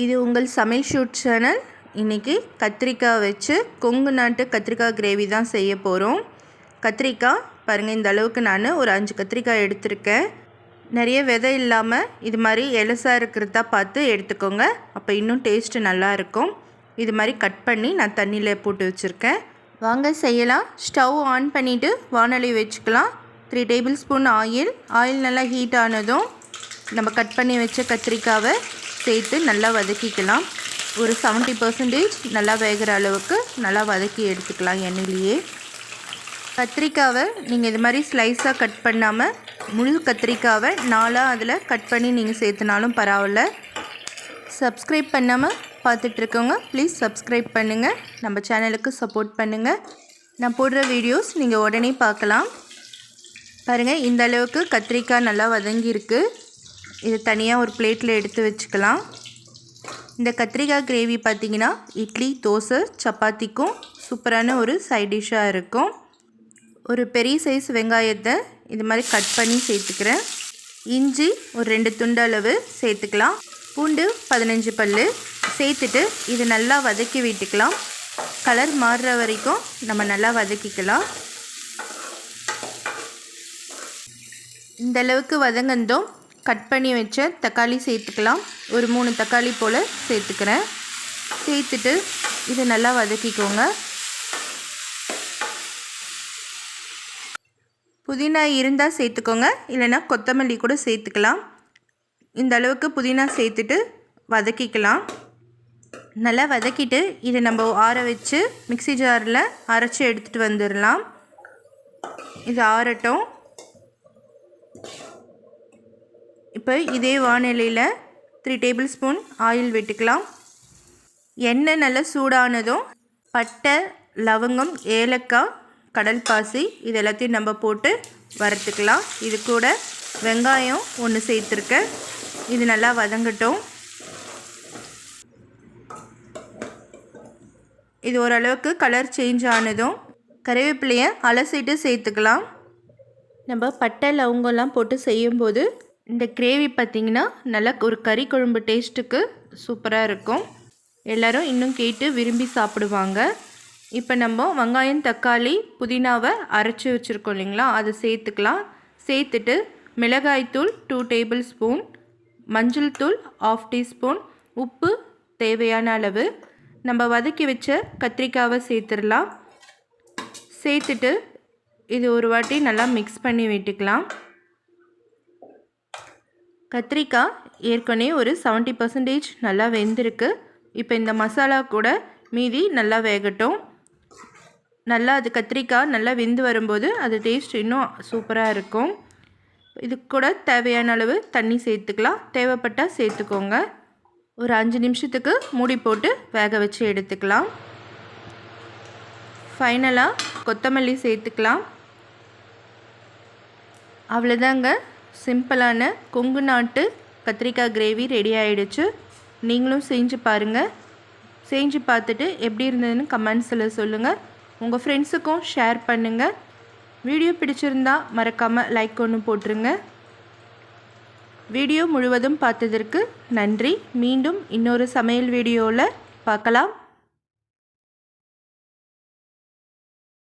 இது உங்கள் சமையல் ஷூட் சேனல். இன்றைக்கி கத்திரிக்காய் வச்சு கொங்கு நாட்டு கத்திரிக்காய் கிரேவி தான் செய்ய போகிறோம் கத்திரிக்காய் பாருங்கள் இந்த அளவுக்கு நான் ஒரு அஞ்சு கத்திரிக்காய் எடுத்திருக்கேன். நிறைய விதை இல்லாமல் இது மாதிரி எலசாக இருக்கிறதா பார்த்து எடுத்துக்கோங்க. அப்போ இன்னும் டேஸ்ட்டு நல்லாயிருக்கும் இது மாதிரி கட் பண்ணி நான் தண்ணியில் போட்டு வச்சுருக்கேன். வாங்க செய்யலாம். ஸ்டவ் ஆன் பண்ணிவிட்டு வானொலி வச்சுக்கலாம். Three tablespoon oil. ஆயில் நல்லா ஹீட் ஆனதும் நம்ம கட் பண்ணி வச்ச கத்திரிக்காவை சேர்த்து நல்லா வதக்கிக்கலாம். ஒரு செவன்ட்டி பர்சன்டேஜ் நல்லா வேகிற அளவுக்கு நல்லா வதக்கி எடுத்துக்கலாம் எண்ணெயிலேயே. கத்திரிக்காவை நீங்கள் இது மாதிரி ஸ்லைஸாக கட் பண்ணாமல் முழு கத்திரிக்காவை நாளாக அதில் கட் பண்ணி நீங்கள் சேர்த்துனாலும் பரவாயில்ல. சப்ஸ்கிரைப் பண்ணாமல் பார்த்துட்ருக்கோங்க ப்ளீஸ் சப்ஸ்கிரைப் பண்ணுங்கள் நம்ம சேனலுக்கு சப்போர்ட் பண்ணுங்கள் நான் போடுற வீடியோஸ் நீங்கள் உடனே பார்க்கலாம். பாருங்கள் இந்த அளவுக்கு கத்திரிக்காய் நல்லா வதங்கியிருக்கு. இதை தனியாக ஒரு பிளேட்டில் எடுத்து வச்சுக்கலாம். இந்த கத்திரிக்காய் கிரேவி பார்த்திங்கன்னா இட்லி தோசை சப்பாத்திக்கும் சூப்பரான ஒரு சைட் டிஷ்ஷாக இருக்கும். ஒரு பெரிய சைஸ் வெங்காயத்தை இது மாதிரி கட் பண்ணி சேர்த்துக்கிறேன். இஞ்சி ஒரு ரெண்டு துண்டு அளவு சேர்த்துக்கலாம். பூண்டு பதினஞ்சு பல் சேர்த்துட்டு இது நல்லா வதக்கி விட்டுக்கலாம். கலர் மாறுற வரைக்கும் நம்ம நல்லா வதக்கிக்கலாம். இந்த அளவுக்கு வதங்கந்தோம் கட் பண்ணி வச்ச தக்காளி சேர்த்துக்கலாம். ஒரு மூணு தக்காளி போல் சேர்த்துக்கிறேன். சேர்த்துட்டு இதை நல்லா வதக்கிக்கோங்க. புதினா இருந்தால் சேர்த்துக்கோங்க. இல்லைன்னா கொத்தமல்லி கூட சேர்த்துக்கலாம். இந்த அளவுக்கு புதினா சேர்த்துட்டு வதக்கிக்கலாம். நல்லா வதக்கிட்டு இதை நம்ம ஆற வச்சு மிக்சி ஜாரில் அரைச்சி எடுத்துகிட்டு வந்துடலாம் இது ஆறட்டும். இப்போ இதே வானிலையில் த்ரீ டேபிள் ஸ்பூன் ஆயில் விட்டுக்கலாம். எண்ணெய் நல்லா சூடானதும் பட்டை லவங்கம் ஏலக்காய் கடல் பாசி இது எல்லாத்தையும் நம்ம போட்டு வறுத்துக்கலாம். இது கூட வெங்காயம் ஒன்று சேர்த்துருக்கேன். இது நல்லா வதங்கட்டும். இது ஓரளவுக்கு கலர் சேஞ்ச் ஆனதும் கறிவேப்பிலையை அலசிட்டு சேர்த்துக்கலாம். நம்ம பட்டை லவங்கம்லாம் போட்டு செய்யும்போது இந்த கிரேவி பார்த்திங்கன்னா நல்லா ஒரு கறி குழம்பு டேஸ்ட்டுக்கு சூப்பராக இருக்கும். எல்லோரும் இன்னும் கேட்டு விரும்பி சாப்பிடுவாங்க. இப்போ நம்ம வெங்காயம் தக்காளி புதினாவை அரைச்சி வச்சுருக்கோம் இல்லைங்களா? அதை சேர்த்துக்கலாம். சேர்த்துட்டு மிளகாய்த்தூள் டூ டேபிள் ஸ்பூன் மஞ்சள் தூள் ஆஃப் டீஸ்பூன் உப்பு தேவையான அளவு. நம்ம வதக்கி வச்ச கத்திரிக்காவை சேர்த்துடலாம். சேர்த்துட்டு இது ஒரு வாட்டி நல்லா மிக்ஸ் பண்ணி விட்டுக்கலாம். கத்திரிக்காய் ஏற்கனவே ஒரு செவன்ட்டி பர்சன்டேஜ் நல்லா வெந்திருக்கு. இப்போ இந்த மசாலா கூட மீதி நல்லா வேகட்டும். நல்லா அது கத்திரிக்காய் நல்லா வெந்து வரும்போது அது டேஸ்ட் இன்னும் சூப்பராக இருக்கும். இது கூட தேவையான அளவு தண்ணி சேர்த்துக்கலாம். தேவைப்பட்டால் சேர்த்துக்கோங்க. ஒரு அஞ்சு நிமிஷத்துக்கு மூடி போட்டு வேக வச்சு எடுத்துக்கலாம். ஃபைனலாக கொத்தமல்லி சேர்த்துக்கலாம். அவ்வளோதாங்க சிம்பிளான கொங்கு நாட்டு கத்திரிக்காய் கிரேவி ரெடி ஆகிடுச்சு நீங்களும் செஞ்சு பாருங்கள் செஞ்சு பார்த்துட்டு எப்படி இருந்ததுன்னு கமெண்ட்ஸில் சொல்லுங்கள் உங்கள் ஃப்ரெண்ட்ஸுக்கும் ஷேர் பண்ணுங்கள் வீடியோ பிடிச்சிருந்தா மறக்காமல் லைக் ஒன்று போட்டுருங்க. வீடியோ முழுவதும் பார்த்ததற்கு நன்றி. மீண்டும் இன்னொரு சமையல் வீடியோவில் பார்க்கலாம்.